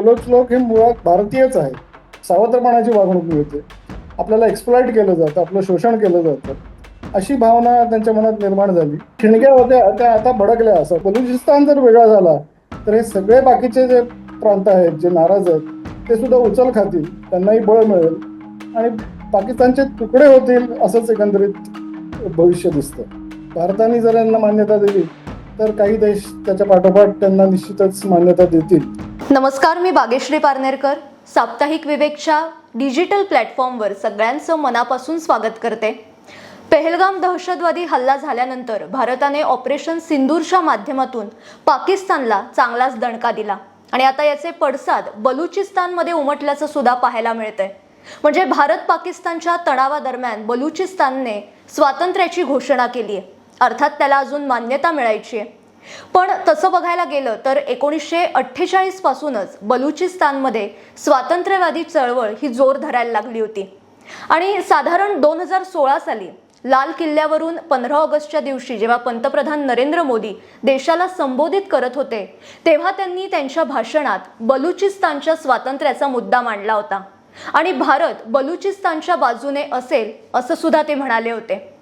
बलोच लोक हे मुळात भारतीयच आहेत सावत्रपणाची वागणूक मिळते. आपल्याला एक्सप्लॉइट केलं जातं आपलं शोषण केलं जातं. अशी भावना त्यांच्या मनात निर्माण झाली. खिणग्या होत्या त्या आता भडकल्या. असं बलुचिस्तान जर वेगळा झाला तर हे सगळे बाकीचे जे प्रांत आहेत जे नाराज आहेत ते सुद्धा उचल खातील. त्यांनाही बळ मिळेल. आणि पाकिस्तानचे तुकडे होतील असंच एकंदरीत भविष्य दिसतं. भारताने जर यांना मान्यता दिली तर काही देश त्याच्या पाठोपाठ त्यांना निश्चितच मान्यता देतील. नमस्कार मी बागेश्री पारनेरकर. साप्ताहिक विवेकच्या डिजिटल प्लॅटफॉर्मवर सगळ्यांचं मनापासून स्वागत करते. पेहलगाम दहशतवादी हल्ला झाल्यानंतर भारताने ऑपरेशन सिंदूरच्या माध्यमातून पाकिस्तानला चांगलाच दणका दिला. आणि आता याचे पडसाद बलुचिस्तानमध्ये उमटल्याचं सुद्धा पाहायला मिळतंय. म्हणजे भारत पाकिस्तानच्या तणावादरम्यान बलुचिस्तानने स्वातंत्र्याची घोषणा केली आहे अर्थात त्याला अजून मान्यता मिळायची आहे पण तसं बघायला गेलं तर एकोणीसशे अठ्ठेचाळीस पासूनच बलुचिस्तानमध्ये स्वातंत्र्यवादी चळवळ ही जोर धरायला लागली होती. आणि साधारण दोन हजार सोळा साली लाल किल्ल्यावरून पंधरा ऑगस्टच्या दिवशी जेव्हा पंतप्रधान नरेंद्र मोदी देशाला संबोधित करत होते तेव्हा त्यांनी त्यांच्या भाषणात बलुचिस्तानच्या स्वातंत्र्याचा मुद्दा मांडला होता. आणि भारत बलुचिस्तानच्या बाजूने असेल असं सुद्धा ते म्हणाले होते.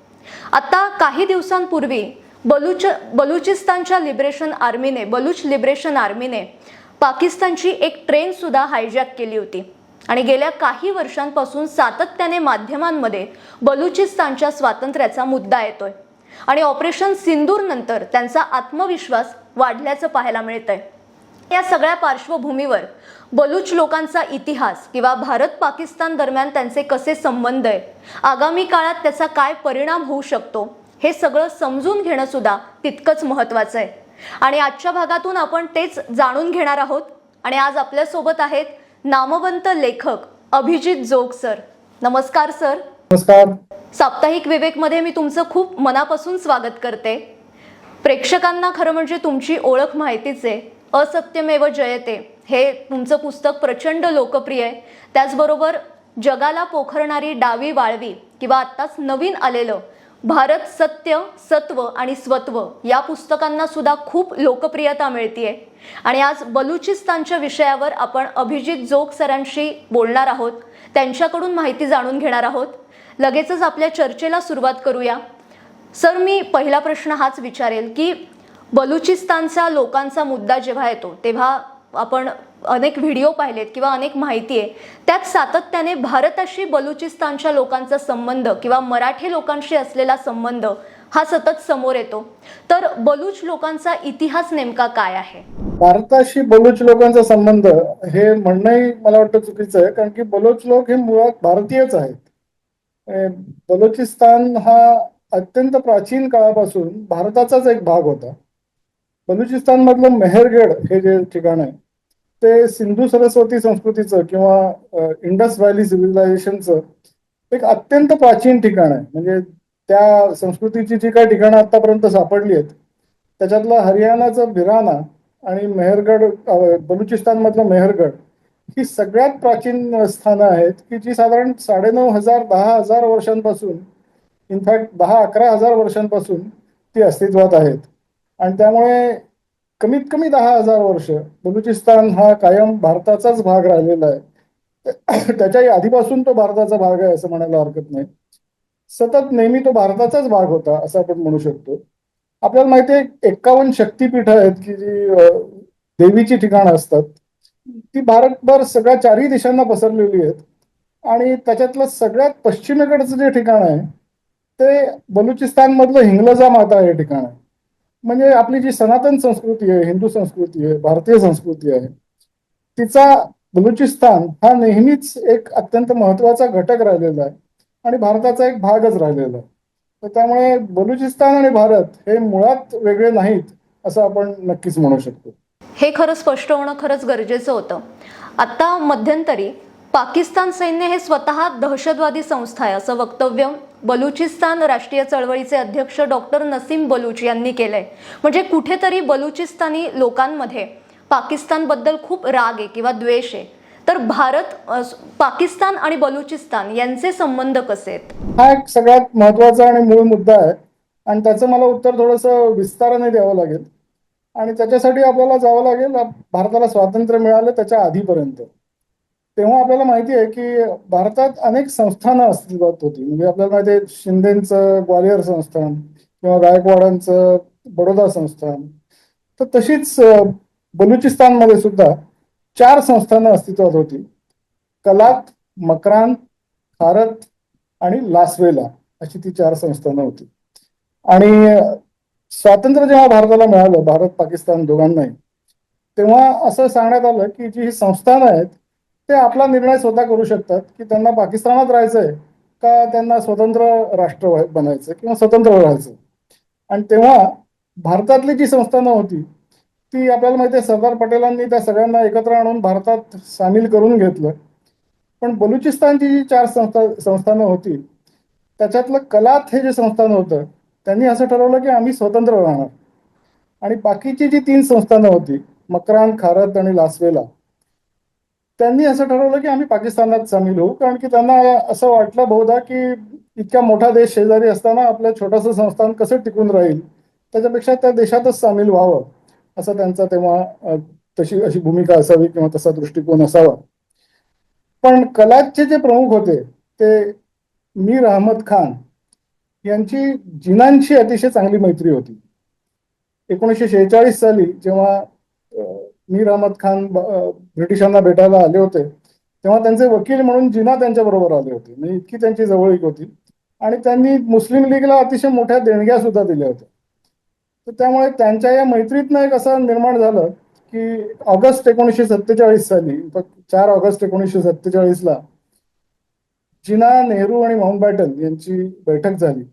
आता काही दिवसांपूर्वी बलुच बलुचिस्तानच्या लिबरेशन आर्मीने बलुच लिबरेशन आर्मीने पाकिस्तानची एक ट्रेन सुद्धा हायजॅक केली होती. आणि गेल्या काही वर्षांपासून सातत्याने माध्यमांमध्ये बलुचिस्तानच्या स्वातंत्र्याचा मुद्दा येतोय. आणि ऑपरेशन सिंदूर नंतर त्यांचा आत्मविश्वास वाढल्याचं पाहायला मिळतंय. या सगळ्या पार्श्वभूमीवर बलूच लोकांचा इतिहास किंवा भारत पाकिस्तान दरम्यान त्यांचे कसे संबंध आहे आगामी काळात त्याचा काय परिणाम होऊ शकतो हे सगळं समजून घेणं सुद्धा तितकंच महत्वाचं आहे. आणि आजच्या भागातून आपण तेच जाणून घेणार आहोत. आणि आज आपल्यासोबत आहेत नामवंत लेखक अभिजित जोग सर. नमस्कार सर. नमस्कार. साप्ताहिक विवेकमध्ये मी तुमचं खूप मनापासून स्वागत करते. प्रेक्षकांना खरं म्हणजे तुमची ओळख माहितीच आहे. असत्यमेव जयते. हे तुमचं पुस्तक प्रचंड लोकप्रिय आहे. त्याचबरोबर जगाला पोखरणारी डावी वाळवी किंवा आत्ताच नवीन आलेलं भारत सत्य सत्व आणि स्वत्व या पुस्तकांना सुद्धा खूप लोकप्रियता मिळतीये. आणि आज बलुचिस्तानच्या विषयावर आपण अभिजित जोग सरांशी बोलणार आहोत. त्यांच्याकडून माहिती जाणून घेणार आहोत. लगेचच आपल्या चर्चेला सुरुवात करूया. सर मी पहिला प्रश्न हाच विचारेल की बलुचिस्तानचा लोकांचा मुद्दा जेव्हा येतो तेव्हा आपण अनेक व्हिडिओ पाहिलेत किंवा अनेक माहिती आहे त्यात सातत्याने भारताशी बलुचिस्तानच्या लोकांचा संबंध किंवा मराठी लोकांशी असलेला संबंध हा सतत समोर येतो. तर बलूच लोकांचा इतिहास नेमका काय आहे? भारताशी बलूच लोकांचा संबंध हे म्हणणंही मला वाटतं चुकीचं आहे कारण की बलूच लोक हे मुळात भारतीयच आहेत. बलुचिस्तान हा अत्यंत प्राचीन काळापासून भारताचाच एक भाग होता. बलुचिस्तान मधलं मेहरगड हे जे ठिकाण आहे ते सिंधू सरस्वती संस्कृतीचं किंवा इंडस व्हॅली सिव्हिलायझेशनचं एक अत्यंत प्राचीन ठिकाण आहे. म्हणजे त्या संस्कृतीची जी काही ठिकाणं आतापर्यंत सापडली आहेत त्याच्यातलं हरियाणाचं भिराना आणि मेहरगड बलुचिस्तान बलुचिस्तानमधलं मेहरगड ही सगळ्यात प्राचीन स्थानं आहेत की जी साधारण साडेनऊ हजार दहा हजार वर्षांपासून इनफॅक्ट दहा अकरा हजार वर्षांपासून ती अस्तित्वात आहेत. आणि त्यामुळे कमीत कमी दहा हजार वर्ष बलुचिस्तान हा कायम भारताचाच भाग राहिलेला आहे. त्याच्याही आधीपासून तो भारताचा भाग आहे असं म्हणायला हरकत नाही. सतत नेहमी तो भारताचाच भाग होता असं आपण म्हणू शकतो. आपल्याला माहिती आहे एक्कावन्न शक्तीपीठ आहेत की जी देवीची ठिकाणं असतात. ती भारतभर सगळ्या चारही देशांना पसरलेली आहेत. आणि त्याच्यातलं सगळ्यात पश्चिमेकडचं जे ठिकाण आहे ते बलुचिस्तान मधलं हिंगलजा माता हे ठिकाण आहे. म्हणजे आपली जी सनातन संस्कृती आहे हिंदू संस्कृती आहे भारतीय संस्कृती आहे तिचा बलुचिस्तान हा नेहमीच एक अत्यंत महत्त्वाचा घटक राहिलेला आहे आणि भारताचा एक भागच राहिलेला आहे. तर त्यामुळे बलुचिस्तान आणि भारत हे मुळात वेगळे नाहीत असं आपण नक्कीच म्हणू शकतो. हे खरं स्पष्ट होणं खरंच गरजेचं होतं. आता मध्यंतरी पाकिस्तान सैन्य हे स्वतः दहशतवादी संस्था आहे असं वक्तव्य बलुचिस्तान राष्ट्रीय चळवळीचे अध्यक्ष डॉक्टर नसीम बलूच यांनी केलंय. म्हणजे कुठेतरी बलुचिस्तानी लोकांमध्ये पाकिस्तानबद्दल खूप राग आहे किंवा द्वेष आहे. तर भारत पाकिस्तान आणि बलुचिस्तान यांचे संबंध कसे आहेत? हा एक सगळ्यात महत्त्वाचा आणि मूळ मुद्दा आहे. आणि त्याचं मला उत्तर थोडंसं विस्ताराने द्यावं लागेल. आणि त्याच्यासाठी आपल्याला जावं लागेल भारताला स्वातंत्र्य मिळालं त्याच्या आधीपर्यंत. तेव्हा आपल्याला माहिती आहे की भारतात अनेक संस्थानं अस्तित्वात होती. म्हणजे आपल्याला माहिती आहे शिंदेचं ग्वालियर संस्थान किंवा गायकवाडांचं बडोदा संस्थान. तर तशीच बलुचिस्तानमध्ये सुद्धा चार संस्थानं अस्तित्वात होती. कलात मकरान खारत आणि लासवेला अशी ती चार संस्थानं होती. आणि स्वातंत्र्य जेव्हा भारताला मिळालं भारत पाकिस्तान दोघांनाही तेव्हा असं सांगण्यात आलं की जी ही संस्थानं आहेत ते आपला निर्णय स्वतः करू शकतात की त्यांना पाकिस्तानात राहायचंय का त्यांना स्वतंत्र राष्ट्र बनायचं किंवा स्वतंत्र राहायचं आणि तेव्हा भारतातली जी संस्थानं होती ती आपल्याला माहिती आहे सरदार पटेलांनी त्या सगळ्यांना एकत्र आणून भारतात सामील करून घेतलं. पण बलुचिस्तानची जी चार संस्था संस्थानं होती त्याच्यातलं कलात हे जे संस्थान होतं त्यांनी असं ठरवलं की आम्ही स्वतंत्र राहणार. आणि बाकीची जी तीन संस्थानं होती मकरान खारत आणि लासवेला त्यांनी असं ठरवलं की आम्ही पाकिस्तानात सामील होऊ. कारण की त्यांना असं वाटलं बहुधा की इतका मोठा देश शेजारी असताना आपलं छोटंसं संस्थान कसं टिकून राहील? त्याच्यापेक्षा त्या देशातच सामील व्हावं असं त्यांचा तेव्हा तशी अशी भूमिका असावी किंवा तसा दृष्टिकोन असावा. पण कलाचे जे प्रमुख होते ते मीर अहमद खान यांची जिनांशी अतिशय चांगली मैत्री होती. एकोणीसशे शेहेचाळीस साली जेव्हा मीर अहमद खान ब्रिटिशांना भेटायला आले होते तेव्हा त्यांचे वकील म्हणून जिना त्यांच्या बरोबर आले होते. म्हणजे इतकी त्यांची जवळीक होती. आणि त्यांनी मुस्लिम लीगला अतिशय मोठ्या देणग्या सुद्धा दिल्या होत्या. तर त्यामुळे त्यांच्या या मैत्रीतनं एक असं निर्माण झालं की ऑगस्ट एकोणीसशे सत्तेचाळीस साली चार ऑगस्ट एकोणीसशे सत्तेचाळीसला जिना नेहरू आणि माउंटबॅटन यांची बैठक झाली.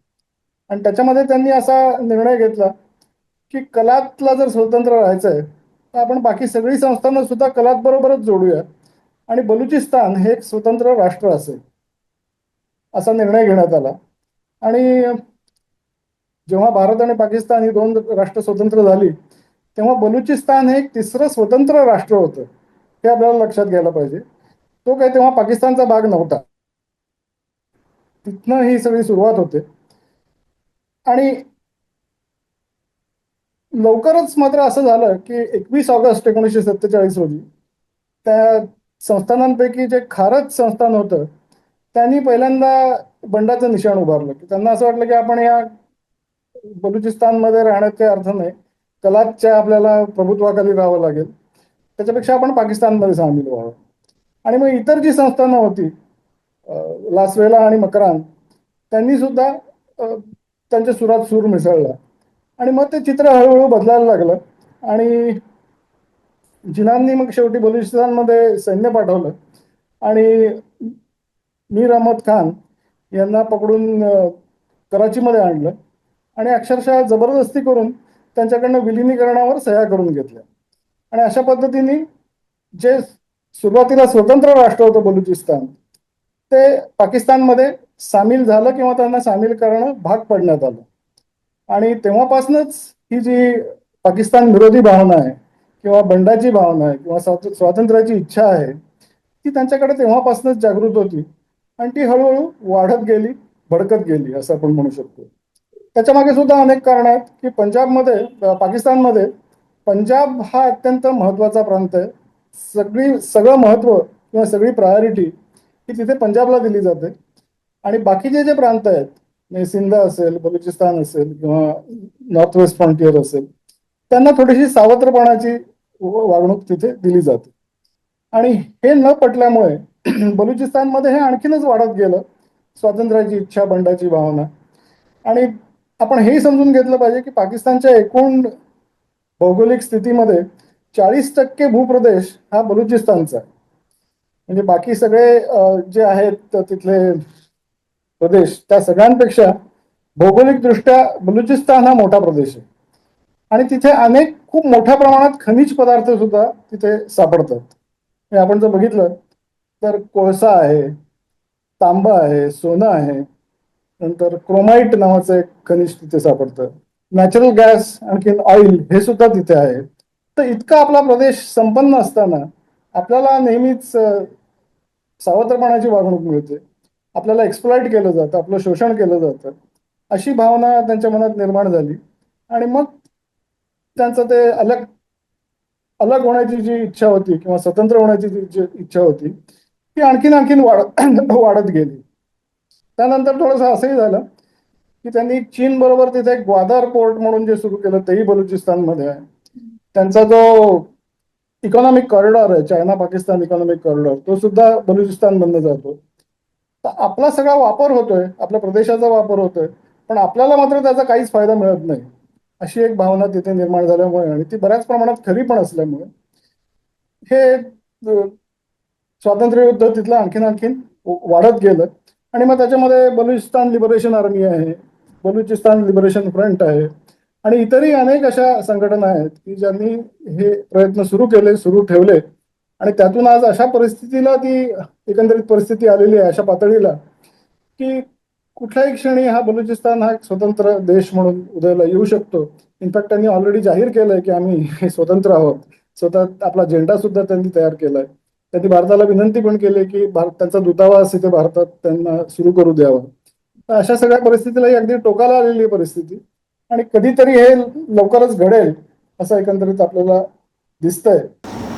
आणि त्याच्यामध्ये त्यांनी असा निर्णय घेतला की कलातला जर स्वतंत्र राहायचं आहे तर आपण बाकी सगळी संस्थांना सुद्धा कलात बरोबरच जोडूया. आणि बलुचिस्तान हे एक स्वतंत्र राष्ट्र असेल असा निर्णय घेण्यात आला. आणि जेव्हा भारत आणि पाकिस्तान ही दोन राष्ट्र स्वतंत्र झाली तेव्हा बलुचिस्तान हे एक तिसरं स्वतंत्र राष्ट्र होतं हे आपल्याला लक्षात घ्यायला पाहिजे. तो काय तेव्हा पाकिस्तानचा भाग नव्हता. तिथनं ही सगळी सुरुवात होते. आणि लवकरच मात्र असं झालं की एकवीस ऑगस्ट एकोणीसशे सत्तेचाळीस रोजी त्या संस्थानांपैकी जे खारच संस्थान होतं त्यांनी पहिल्यांदा बंडाचं निशाण उभारलं. की त्यांना असं वाटलं की आपण या बलुचिस्तानमध्ये राहण्याचे अर्थ नाही. कलाच्या आपल्याला प्रभुत्वाखाली राहावं लागेल. त्याच्यापेक्षा आपण पाकिस्तानमध्ये सामील व्हावं. आणि मग इतर जी संस्थानं होती लासवेला आणि मकरान त्यांनी सुद्धा त्यांच्या सुरात सूर मिसळला. आणि मग ते चित्र हळूहळू बदलायला लागलं. आणि जिनांनी मग शेवटी बलुचिस्तानमध्ये सैन्य पाठवलं. आणि मीर अहमद खान यांना पकडून कराचीमध्ये आणलं. आणि अक्षरशः जबरदस्ती करून त्यांच्याकडनं विलिनीकरणावर सह्या करून घेतल्या. आणि अशा पद्धतीने जे सुरुवातीला स्वतंत्र राष्ट्र होतं बलुचिस्तान ते पाकिस्तानमध्ये सामील झालं किंवा त्यांना सामील करणं भाग पडण्यात आलं. आणि तेव्हापासूनच ही जी पाकिस्तान विरोधी भावना आहे किंवा बंडाची भावना आहे किंवा स्वातंत्र्याची इच्छा आहे ती त्यांच्याकडे तेव्हापासूनच जागृत होती. आणि ती हळूहळू वाढत गेली भडकत गेली असं आपण म्हणू शकतो. त्याच्यामागे सुद्धा अनेक कारण आहेत की पंजाबमध्ये पाकिस्तानमध्ये पंजाब हा अत्यंत महत्त्वाचा प्रांत आहे. सगळी सगळं महत्त्व किंवा सगळी प्रायोरिटी ही तिथे पंजाबला दिली जाते. आणि बाकीचे जे प्रांत आहेत म्हणजे सिंध असेल बलुचिस्तान असेल किंवा नॉर्थ वेस्ट फ्रंटियर असेल त्यांना थोडीशी सावत्रपणाची व- वागणूक तिथे दिली जाते. आणि हे न पटल्यामुळे बलुचिस्तानमध्ये हे आणखीनच वाढत गेलं स्वातंत्र्याची इच्छा बंडाची भावना. आणि आपण हेही समजून घेतलं पाहिजे की पाकिस्तानच्या एकूण भौगोलिक स्थितीमध्ये चाळीस टक्के भूप्रदेश हा बलुचिस्तानचा आहे. म्हणजे बाकी सगळे जे आहेत तिथले प्रदेश. त्या सगळ्यांपेक्षा भौगोलिकदृष्ट्या बलुचिस्तान हा मोठा प्रदेश आहे. आणि तिथे अनेक खूप मोठ्या प्रमाणात खनिज पदार्थ सुद्धा तिथे सापडतात. आपण जर बघितलं तर कोळसा आहे तांबा आहे सोनं आहे नंतर क्रोमाइट नावाचं एक खनिज तिथे सापडतं. नॅचरल गॅस आणखीन ऑइल हे सुद्धा तिथे आहे. तर इतका आपला प्रदेश संपन्न असताना आपल्याला नेहमीच सावत्रपणाची वागणूक मिळते. आपल्याला एक्सप्लॉइट केलं जातं आपलं शोषण केलं जातं. अशी भावना त्यांच्या मनात निर्माण झाली. आणि मग त्यांचं ते अलग अलग होण्याची जी इच्छा होती किंवा स्वतंत्र होण्याची जी इच्छा होती ती आणखीन आणखीन वाढत वाढत गेली. त्यानंतर थोडंसं असंही झालं की त्यांनी चीन बरोबर तिथे एक ग्वादार पोर्ट म्हणून जे सुरू केलं तेही बलुचिस्तानमध्ये आहे. त्यांचा जो इकॉनॉमिक कॉरिडॉर आहे चायना पाकिस्तान इकॉनॉमिक कॉरिडॉर तो सुद्धा बलुचिस्तान बंद जातो. तर आपला सगळा वापर होतोय आपल्या प्रदेशाचा वापर होतोय पण आपल्याला मात्र त्याचा काहीच फायदा मिळत नाही अशी एक भावना तिथे निर्माण झाल्यामुळे आणि ती बऱ्याच प्रमाणात खरी पण असल्यामुळे. हे स्वातंत्र्य युद्ध तिथलं आणखीन आणखीन वाढत गेलं. आणि मग त्याच्यामध्ये बलुचिस्तान लिबरेशन आर्मी आहे बलुचिस्तान लिबरेशन फ्रंट आहे आणि इतरही अनेक अशा संघटना आहेत की ज्यांनी हे प्रयत्न सुरू केले सुरू ठेवले. आणि त्यातून आज अशा परिस्थितीला ती एकंदरीत परिस्थिती आलेली आहे अशा पातळीला की कुठल्याही क्षणी हा बलुचिस्तान हा एक स्वतंत्र देश म्हणून उदयाला येऊ शकतो. इनफॅक्ट त्यांनी ऑलरेडी जाहीर केलंय की आम्ही स्वतंत्र आहोत. स्वतः आपला झेंडा सुद्धा त्यांनी तयार केलाय. त्यांनी भारताला विनंती पण केली की भारत त्यांचा दूतावास इथे भारतात त्यांना सुरू करू द्यावा. तर अशा सगळ्या परिस्थितीला ही अगदी टोकाला आलेली आहे परिस्थिती. आणि कधीतरी हे लवकरच घडेल असं एकंदरीत आपल्याला दिसतंय.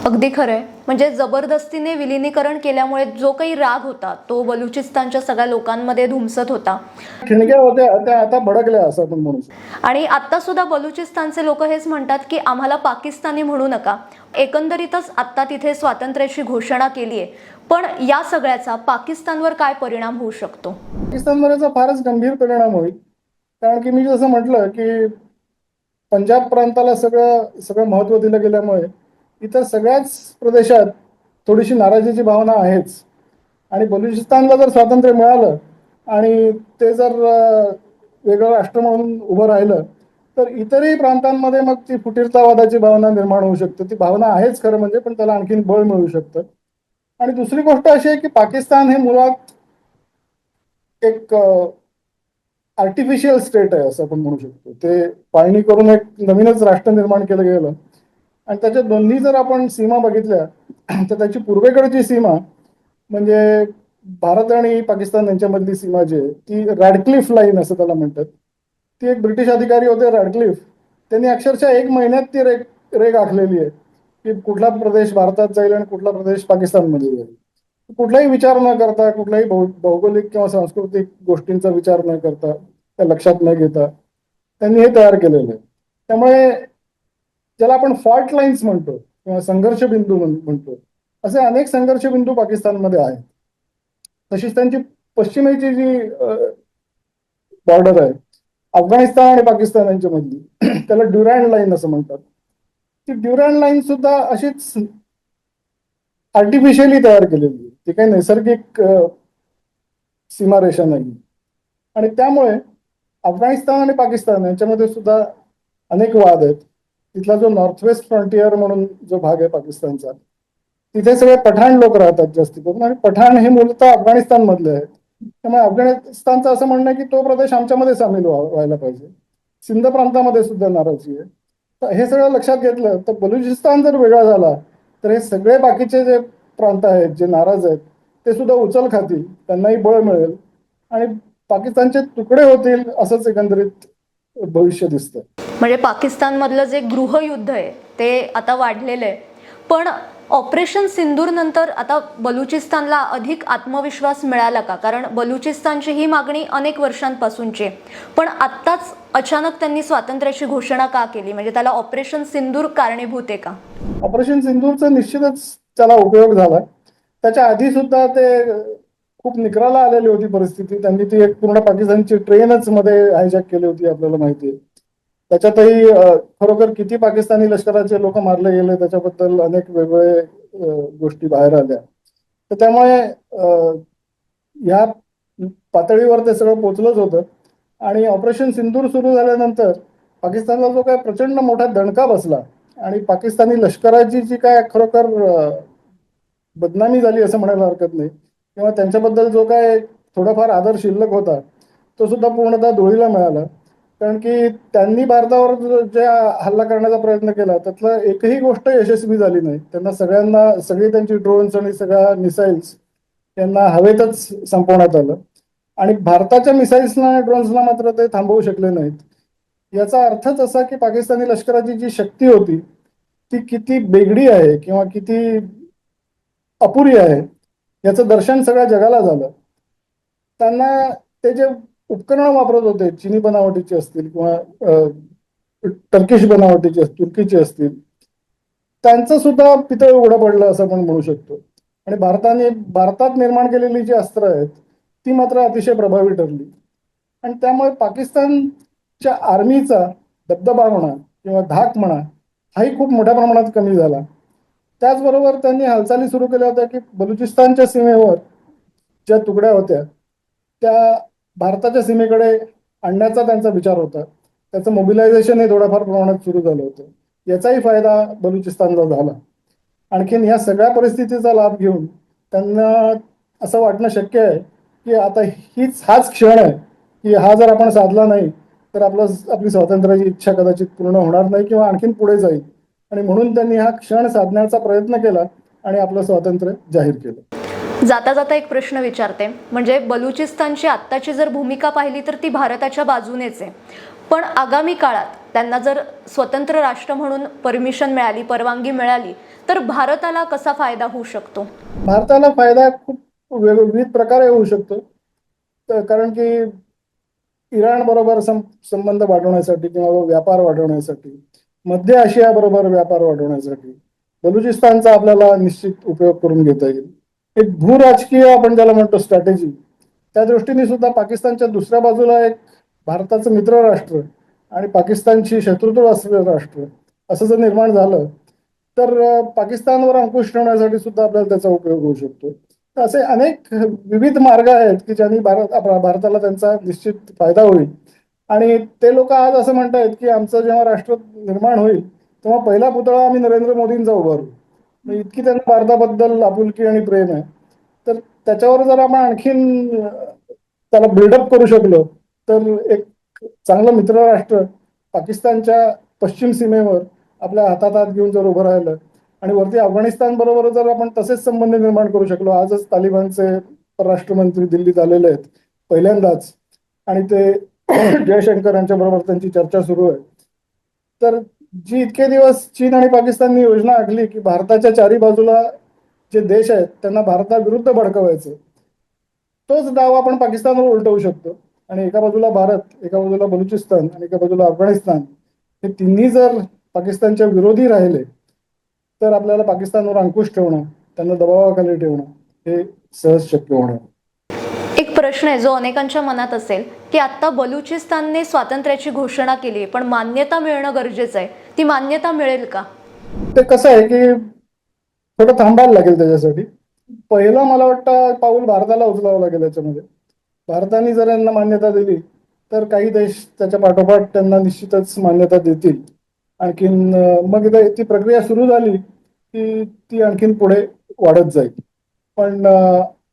अगदी खरंय. म्हणजे जबरदस्तीने विलिनीकरण केल्यामुळे जो काही राग होता तो बलुचिस्तानच्या सगळ्या लोकांमध्ये धुमसत होता. ठिणग्या होत्या त्या आता भडकल्या असं आपण म्हणू आणि आता सुद्धा बलुचिस्तानचे लोक हेच म्हणतात की आम्हाला पाकिस्तानी म्हणू नका. एकंदरीतच आता तिथे स्वातंत्र्याची घोषणा केली आहे पण या सगळ्याचा पाकिस्तानवर काय परिणाम होऊ शकतो? पाकिस्तानवर याचा फारच गंभीर परिणाम होईल. कारण की मी जसं म्हटलं की पंजाब प्रांताला सगळं सगळं महत्त्व दिलं गेल्यामुळे इतर सगळ्याच प्रदेशात थोडीशी नाराजीची भावना आहेच. आणि बलुचिस्तानला जर स्वातंत्र्य मिळालं आणि ते जर वेगळं राष्ट्र म्हणून उभं राहिलं तर इतरही प्रांतांमध्ये मग ती फुटीरतावादाची भावना निर्माण होऊ शकते. ती भावना आहेच खरं म्हणजे पण त्याला आणखीन बळ मिळू शकतं. आणि दुसरी गोष्ट अशी आहे की पाकिस्तान हे मुळात एक आर्टिफिशियल स्टेट आहे असं आपण म्हणू शकतो. ते पाळणी करून एक नवीनच राष्ट्र निर्माण केलं गेलं. आणि त्याच्या दोन्ही जर आपण सीमा बघितल्या तर त्याची पूर्वेकडची सीमा म्हणजे भारत आणि पाकिस्तान यांच्यामधली सीमा जी आहे ती रॅडक्लिफ लाईन असं त्याला म्हणतात. ती एक ब्रिटिश अधिकारी होते रॅडक्लिफ. त्यांनी अक्षरशः एक महिन्यात ती रेग रेग आखलेली आहे की कुठला प्रदेश भारतात जाईल आणि कुठला प्रदेश पाकिस्तानमध्ये जाईल. कुठलाही विचार न करता कुठलाही भौगोलिक किंवा सांस्कृतिक गोष्टींचा विचार न करता त्या लक्षात न घेता त्यांनी हे तयार केलेलं आहे. त्यामुळे ज्याला आपण फॉल्ट लाईन्स म्हणतो किंवा संघर्ष बिंदू म्हणतो. असे अनेक संघर्ष बिंदू पाकिस्तानमध्ये आहेत. तशीच त्यांची पश्चिमेची जी बॉर्डर आहे अफगाणिस्तान आणि पाकिस्तान यांच्या मधली त्याला ड्युरॅन्ड लाईन असं म्हणतात. ती ड्युरॅन्ड लाईन सुद्धा अशीच आर्टिफिशियली तयार केलेली आहे. ती काही नैसर्गिक सीमारेषा नाही. आणि त्यामुळे अफगाणिस्तान आणि पाकिस्तान यांच्यामध्ये सुद्धा अनेक वाद आहेत. तिथला जो नॉर्थ वेस्ट फ्रंटियर म्हणून जो भाग आहे पाकिस्तानचा तिथे सगळे पठाण लोक राहतात जास्ती करून. आणि पठाण हे मूलतः अफगाणिस्तान मधले आहेत. त्यामुळे अफगाणिस्तानचं असं म्हणणं आहे की तो प्रदेश आमच्यामध्ये सामील व्हायला पाहिजे. सिंध प्रांतामध्ये सुद्धा नाराजी आहे. तर हे सगळं लक्षात घेतलं तर बलुचिस्तान जर वेगळा झाला तर हे सगळे बाकीचे जे प्रांत आहेत जे नाराज आहेत ते सुद्धा उचल खातील त्यांनाही बळ मिळेल आणि पाकिस्तानचे तुकडे होतील असंच एकंदरीत भविष्य दिसतं म्हणजे पाकिस्तानमधलं जे गृहयुद्ध आहे ते आता वाढलेलं आहे. पण ऑपरेशन सिंदूरनंतर आता बलुचिस्तानला अधिक आत्मविश्वास मिळाला का? कारण बलुचिस्तानची ही मागणी अनेक वर्षांपासूनची आहे. पण आत्ताच अचानक त्यांनी स्वातंत्र्याची घोषणा का केली? म्हणजे त्याला ऑपरेशन सिंदूर कारणीभूत आहे का? ऑपरेशन सिंदूरचा निश्चितच त्याला उपयोग झाला त्याच्या आधी सुद्धा ते खूप निकराला आलेली होती परिस्थिती. त्यांनी ती एक पूर्ण पाकिस्तानची ट्रेनच मध्ये हायजॅक केली होती आपल्याला माहिती आहे. त्याच्यातही खरोखर किती पाकिस्तानी लष्कराचे लोक मारले गेले त्याच्याबद्दल अनेक वेगवेगळे गोष्टी बाहेर आल्या. तर त्यामुळे अ, ह्या पातळीवर ते सगळं पोचलंच होतं. आणि ऑपरेशन सिंदूर सुरू झाल्यानंतर पाकिस्तानला जो काय प्रचंड मोठा दणका बसला आणि पाकिस्तानी लष्कराची जी काय खरोखर बदनामी झाली असं म्हणायला हरकत नाही. किंवा त्यांच्याबद्दल जो काय थोडाफार आदर शिल्लक होता तो सुद्धा पूर्णतः धुळीला मिळाला. कारण की त्यांनी भारतावर जे ज्या हल्ला करण्याचा प्रयत्न केला त्यातलं एकही गोष्ट यशस्वी झाली नाही. त्यांना सगळ्यांना सगळी त्यांची ड्रोन्स आणि सगळ्या मिसाईल्स यांना हवेतच संपवण्यात आलं. आणि भारताच्या मिसाईल्सना ड्रोन्सना मात्र ते थांबवू शकले नाहीत. याचा अर्थच असा की पाकिस्तानी लष्कराची जी शक्ती होती ती किती बेगडी आहे किंवा किती अपुरी आहे याचं दर्शन सगळ्या जगाला झालं. त्यांना ते जे उपकरणं वापरत होते. चिनी बनावटीची असतील किंवा टर्किश बनावटीची असतील तुर्कीची असतील. त्यांचं सुद्धा पितळ उघडं पडलं असं आपण म्हणू शकतो. आणि भारताने भारतात निर्माण केलेली जी अस्त्र आहेत ती मात्र अतिशय प्रभावी ठरली. आणि त्यामुळे पाकिस्तानच्या आर्मीचा दबदबा म्हणा किंवा धाक म्हणा हाही खूप मोठ्या प्रमाणात कमी झाला. त्याचबरोबर त्यांनी हालचाली सुरू केल्या होत्या की बलुचिस्तानच्या सीमेवर ज्या तुकड्या होत्या त्या भारताच्या सीमेकडे आणण्याचा त्यांचा विचार होता. त्याचं मोबिलायझेशन हे थोड्याफार प्रमाणात सुरू झालं होतं. याचाही फायदा बलुचिस्तानला झाला. आणखीन या सगळ्या परिस्थितीचा लाभ घेऊन त्यांना असं वाटणं शक्य आहे की आता हीच हाच क्षण आहे की हा जर आपण साधला नाही तर आपलं आपली स्वातंत्र्याची इच्छा कदाचित पूर्ण होणार नाही किंवा आणखीन पुढे जाईल. आणि म्हणून त्यांनी हा क्षण साधण्याचा प्रयत्न केला आणि आपलं स्वातंत्र्य जाहीर केलं. जाता जाता एक प्रश्न विचारते. म्हणजे बलुचिस्तानची आत्ताची जर भूमिका पाहिली तर ती भारताच्या बाजूनेच आहे. पण आगामी काळात त्यांना जर स्वतंत्र राष्ट्र म्हणून परमिशन मिळाली परवानगी मिळाली तर भारताला कसा फायदा होऊ शकतो? भारताला फायदा खूप वेग- विविध प्रकारे होऊ शकतो. कारण की इराण बरोबर संबंध वाढवण्यासाठी किंवा व्यापार वाढवण्यासाठी मध्य आशिया बरोबर व्यापार वाढवण्यासाठी बलुचिस्तानचा आपल्याला निश्चित उपयोग करून घेता येईल. एक भूराजकीय आपण ज्याला म्हणतो स्ट्रॅटेजी त्या दृष्टीने सुद्धा पाकिस्तानच्या दुसऱ्या बाजूला एक भारताचं मित्र राष्ट्र आणि पाकिस्तानशी शत्रुत्व असलेलं राष्ट्र असं जर निर्माण झालं तर पाकिस्तानवर अंकुश ठेवण्यासाठी सुद्धा आपल्याला त्याचा उपयोग होऊ शकतो. तर असे अनेक विविध मार्ग आहेत की ज्यांनी भारत भारताला त्यांचा निश्चित फायदा होईल. आणि ते लोक आज असं म्हणतायत की आमचं जेव्हा राष्ट्र निर्माण होईल तेव्हा पहिला पुतळा आम्ही नरेंद्र मोदींचा उभारू. मग इतकी त्यांना भारताबद्दल आपुलकी आणि प्रेम आहे. तर त्याच्यावर जर आपण आणखीन त्याला बिल्डअप करू शकलो तर एक चांगलं मित्र राष्ट्र पाकिस्तानच्या पश्चिम सीमेवर आपल्या हातात हात घेऊन जर उभं राहिलं आणि वरती अफगाणिस्तान बरोबर जर आपण तसेच संबंध निर्माण करू शकलो आजच तालिबानचे परराष्ट्रमंत्री दिल्लीत आलेले आहेत पहिल्यांदाच आणि ते जयशंकर यांच्या बरोबर त्यांची चर्चा सुरू आहे. तर जी इतके दिवस चीन आणि पाकिस्ताननी योजना आखली की भारताच्या चारी बाजूला जे देश आहेत त्यांना भारताविरुद्ध भडकवायचे. तोच डाव आपण पाकिस्तानवर उलटवू शकतो. आणि एका बाजूला भारत एका बाजूला बलुचिस्तान आणि एका बाजूला अफगाणिस्तान हे तिन्ही जर पाकिस्तानच्या विरोधी राहिले तर आपल्याला पाकिस्तानवर अंकुश ठेवणं त्यांना दबावाखाली ठेवणं हे सहज शक्य होणार. एक प्रश्न आहे जो अनेकांच्या मनात असेल की आता बलुचिस्तानने स्वातंत्र्याची घोषणा केली पण मान्यता मिळणं गरजेचं आहे. ती मान्यता मिळेल का? ते कसं आहे की थोडं थांबायला लागेल त्याच्यासाठी. पहिलं मला वाटतं पाऊल भारताला उचलावं लागेल याच्यामध्ये. भारताने जर यांना मान्यता दिली तर काही देश त्याच्या पाठोपाठ त्यांना निश्चितच मान्यता देतील. आणखीन मग ती प्रक्रिया सुरू झाली की ती आणखीन पुढे वाढत जाईल. पण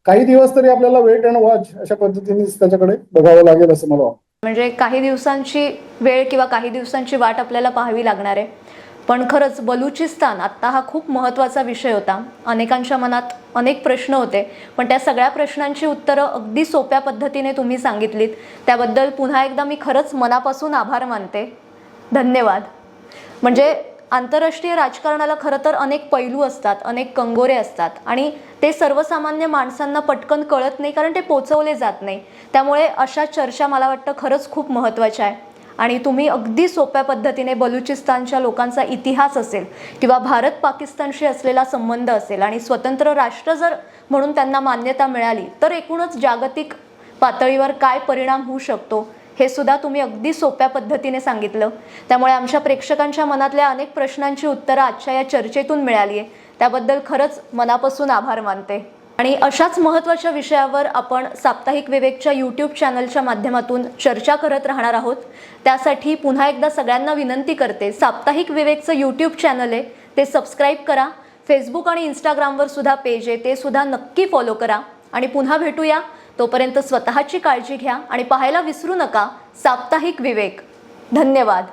काही दिवस तरी आपल्याला वेट अँड वॉच अशा पद्धतीने त्याच्याकडे बघावं लागेल असं मला वाटतं. म्हणजे काही दिवसांची वेळ किंवा काही दिवसांची वाट आपल्याला पाहावी लागणार आहे. पण खरंच बलुचिस्तान आत्ता हा खूप महत्त्वाचा विषय होता. अनेकांच्या मनात अनेक प्रश्न होते. पण त्या सगळ्या प्रश्नांची उत्तरं अगदी सोप्या पद्धतीने तुम्ही सांगितलीत. त्याबद्दल पुन्हा एकदा मी खरंच मनापासून आभार मानते. धन्यवाद. म्हणजे आंतरराष्ट्रीय राजकारणाला खरं तर अनेक पैलू असतात अनेक कंगोरे असतात आणि ते सर्वसामान्य माणसांना पटकन कळत नाही कारण ते पोचवले जात नाही. त्यामुळे अशा चर्चा मला वाटतं खरंच खूप महत्त्वाच्या आहे. आणि तुम्ही अगदी सोप्या पद्धतीने बलुचिस्तानच्या लोकांचा इतिहास असेल किंवा भारत पाकिस्तानशी असलेला संबंध असेल आणि स्वतंत्र राष्ट्र जर म्हणून त्यांना मान्यता मिळाली तर एकूणच जागतिक पातळीवर काय परिणाम होऊ शकतो? हे सुद्धा तुम्ही अगदी सोप्या पद्धतीने सांगितलं. त्यामुळे आमच्या प्रेक्षकांच्या मनातल्या अनेक प्रश्नांची उत्तरं आजच्या या चर्चेतून मिळाली आहे त्याबद्दल खरंच मनापासून आभार मानते. आणि अशाच महत्त्वाच्या विषयावर आपण साप्ताहिक विवेकच्या यूट्यूब चॅनलच्या माध्यमातून चर्चा करत राहणार आहोत. त्यासाठी पुन्हा एकदा सगळ्यांना विनंती करते साप्ताहिक विवेकचं यूट्यूब चॅनल आहे ते सबस्क्राईब करा. फेसबुक आणि इंस्टाग्रामवर सुद्धा पेज आहे ते सुद्धा नक्की फॉलो करा. आणि पुन्हा भेटूया. तोपर्यंत स्वतःची काळजी घ्या आणि पाहायला विसरू नका साप्ताहिक विवेक. धन्यवाद.